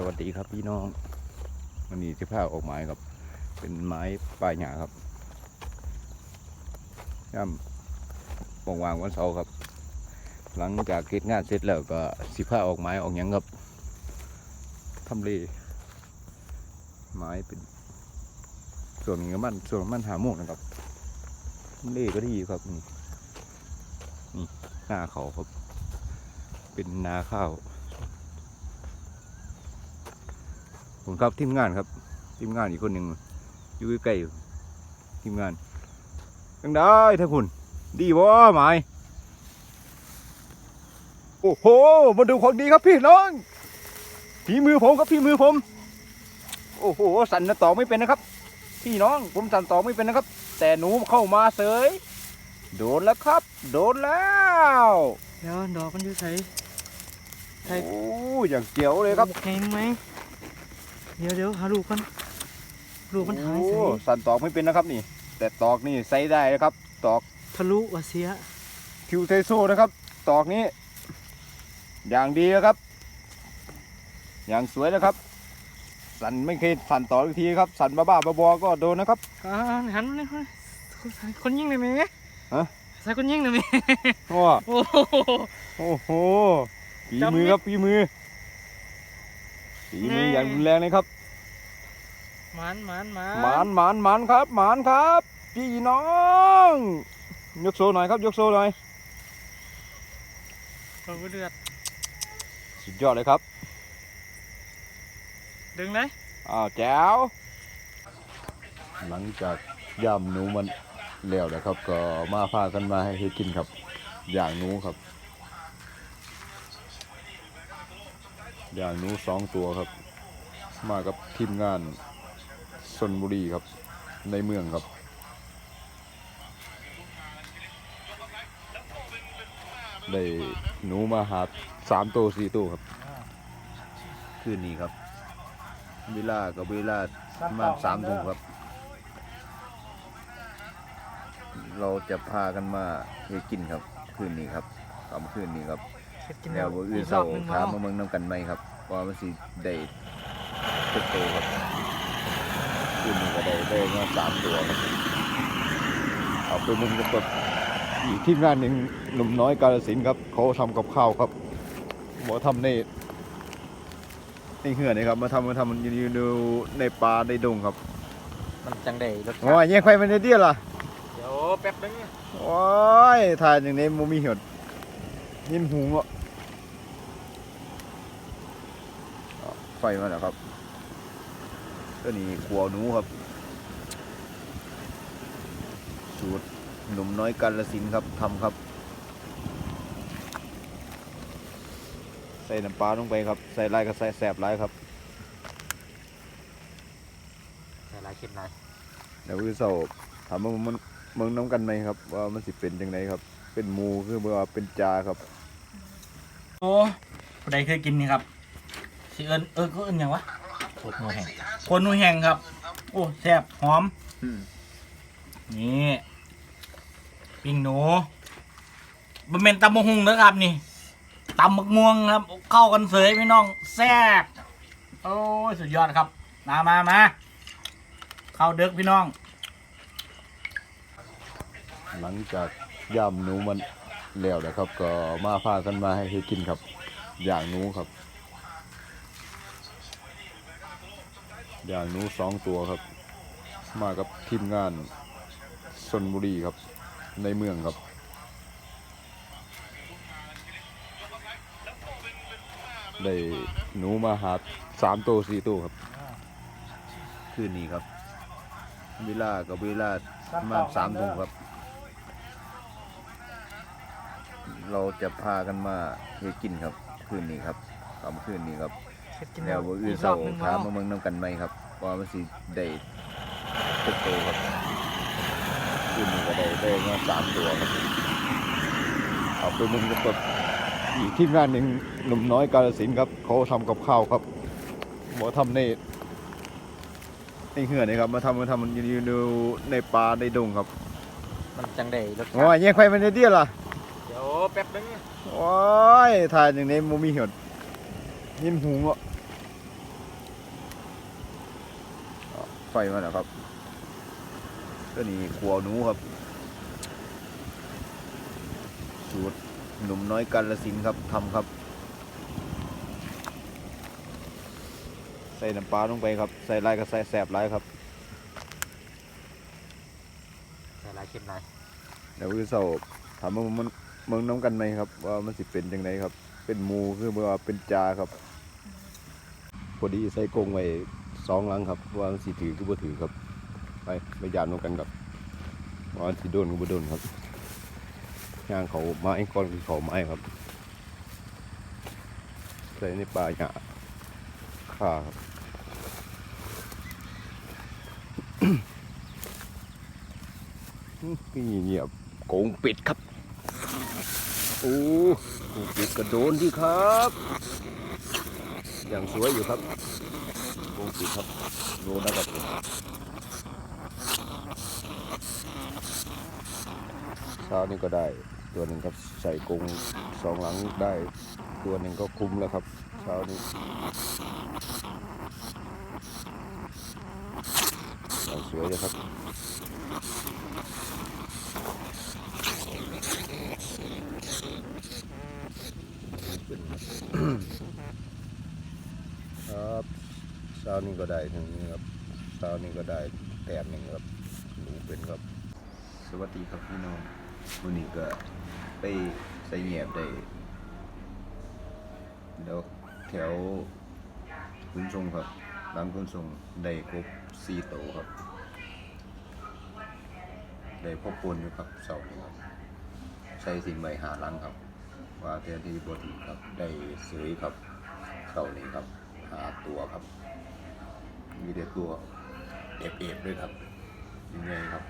สวัสดีครับพี่น้องวันนี้ที่ผ้าออกไม้ครับ เป็นไม้ปลายหยาครับย่ำวางวางวันเสาร์ครับ หลังจากเก็บงานเสร็จแล้วก็สิผ้าออกไม้ออกหยังครับทำเลไม้เป็น ส่วนหนึ่งของมันส่วนของมันหาโมกนะครับทำเลก็ดีครับนี่นี่หน้าเขาครับ เป็นนาข้าว ผมครับทีมงานครับ ทีมงานอีกคนหนึ่งอยู่ใกล้ๆอยู่ทีมงานยังได้ท่านคุณ ดีบ่หมายโอ้โหมาดูของดีครับพี่น้องฝีมือผมครับพี่มือผม โอ้โหสั่นนะต่อไม่เป็นนะครับ พี่น้องผมสั่นต่อไม่เป็นนะครับ แต่หนูเข้ามาเสยโดนแล้วครับ โดนแล้วเดี๋ยวดอกมันอยู่ใส่ใช่โอ้อย่างเจียวเลยครับเห็นไหม เดี๋ยวเดี๋ยวหาลูกกันลูกมันหายโอ้ใส่สั่นตอกไม่เป็นนะครับนี่ แต่ตอกนี่ใส่ได้นะครับ ตอกทะลุวะเสียคิวเทโซนะครับ ตอกนี้ อย่างดีนะครับ อย่างสวยนะครับ สั่นไม่เคยสั่นต่ออีกทีครับ สั่นบ้าๆบอๆก็โดนนะครับ อ่าหันมาเลยคนคนยิงเลยไหมฮะ ใส่คนยิงเลยไหมโอ้โอ้โห โอ้โหฝีจำมือไม่ครับฝีมือฝีมืออย่างรุนแรงเลยครับ หมันหมันหมันหมานหมานหมานครับหมานครับ พี่น้อง ยกโซหน่อยครับ ยกโซหน่อยโอ้โหเดือดสุดยอดเลยครับ ดึงเลยอ้าวแจ๋วหลังจากย่ำหนูมันแล้วนะครับ ก็มาพากันมาให้เฮ็ดกินครับ อย่างหนูครับ อย่างหนูสองตัวครับ มากับทีมงาน ชนบุรีครับ ในเมืองครับ ได้หนูมาหาสามตัวสี่ตัวครับ คืนนี้ครับ เวลากับเวลาประมาณสามทุ่มครับ เราจะพากันมาเฮดกินครับ คืนนี้ครับกำคืนนี้ครับเฮ็ดกินแนวบ่อื่นรเศร้าบหนึ่งถามเนาะมาเมืองน้ำกันไหมครับว่ามันสิได้ตึกโตครับ คืนนี้ก็ได้ได้มาสามตัวครับเอาไปมึงกับอีกทีมงานหนึ่งหนุ่มน้อยกาลสินธุ์ครับ เขาทำกับข้าวครับบอกทำในในเหือนี่ครับ มาทำมาทำมันอยู่ดูในป่าในดงครับ มันจังได้รสโอ้ยยังใครมันจะเดียวล่ะเดี๋ยวแป๊บนึงโอ้ยทานอย่างนี้มูมีเหี่ยวยินหูอะเอาไฟมาแล้วครับ ตัวนี้ขัวหนูครับ สูตรหนุ่มน้อยกันละสินธุ์ครับทำครับ ใส่น้ำปลาลงไปครับ ใส่ลายก็ใส่แสบลายครับ ใส่ลายเข็มลายเดี๋ยวคือเสาถามว่ามันเมืองน้ำกันไหมครับ ว่ามันสิเป็นยังไงครับ เป็นหมูคือว่าเป็นจาครับ โอ้ผู้ใดเคยกินนี่ครับสิเอิญเออก็เอิญยังวะโคตรนูแห้งโคตรนูแห้งครับ โอ้แซ่บหอมนี่ปิ้งหนูบะเมนตำมะฮุงนะครับ นี่ตำมะม่วงครับ เข้ากันเสยพี่น้องแซ่บโอ้ยสุดยอดครับ มามามาเข้าเด็กพี่น้อง หลังจากย่ำหนูมันแล้วนะครับ ก็มาพากันมาให้เฮ็ดกินครับ อย่างหนูครับ อย่างหนูสองตัวครับ มากับทีมงานชนบุรีครับ ในเมืองครับได้หนูมาหาสามตัวสี่ตัวครับ คืนนี้ครับเวลากับเวลามาสามทุ่มครับ เราจะพากันมาเฮกินครับ คืนนี้ครับกำคืนนี้ครับ แนวบ่อื่นเศร้าถามมาเมืองน้ำกันไหมครับว่ามันสิได้ตึกโตครับคืนนี้ก็ได้ได้มาสามตัวครับเอาไปมึงกับอีกทีมงานหนึ่งหนุ่มน้อยกาลสินธุ์ครับเขาทำกับข้าวครับบอกทำในในเหือนี่ครับมาทำมาทำมันอยู่ดูในป่าในดงครับมันจังได้รสโอ้ยยังใครมันจะเดียวล่ะเดี๋ยวแป๊บนึงโอ้ยทานอย่างนี้มูมีเหี่ยว ยินหูอะไฟมาแล้วครับก็นี่ครัวหนูครับ สูตรหนุ่มน้อยกันละสินครับทำครับ ใส่น้ำปลาลงไปครับ ใส่ลายก็ใส่แสบลายครับ ใส่ลายเข้มลายเดี๋ยวคือเสาถามว่ามันเมืองน้ำกันไหมครับ ว่ามันสิเป็นยังไงครับ เป็นมูคือว่าเป็นจาครับ พอดีใส่กงไว้สองหลังครับว่ามันสิถือคือบ่ถือครับ ไปไปยานน้ำกันครับว่ามันสิโดนคือบ่โดนครับย่างเขาไม้ก้อนเขาไม้ครับใส่ในปลาหยาข่าครับนี่เงียบโกงปิดครับ โอ้โกงปิดกระโดนที่ครับ อย่างสวยอยู่ครับโกงปิครับโดนแล้วครับเช้านี้ก็ได้ตัวหนึ่งครับใส่กรงสองหลังได้ตัวหนึ่งก็คุมแล้วครับเช้านี้อย่างสวยเลยครับ ครับเช้านี้ก็ได้ถึงนี้ครับเช้านี้ก็ได้แต้มหนึ่งครับหนูเป็นครับ สวัสดีครับพี่น้องวันนี้ก็ไปใส่แหยบได้เดี๋ยวแถวคุณทรงครับร้านคุณทรงได้ครบสี่โตครับได้พบปนอยู่ครับเสาร์นี้ครับใส่สิ่งใบหาลังครับ ว่าเทียนที่บดีครับได้ซื้อครับเสาร์นี้ครับ หาตัวครับ มีแต่ตัวเอฟเอฟด้วยครับยังไงครับ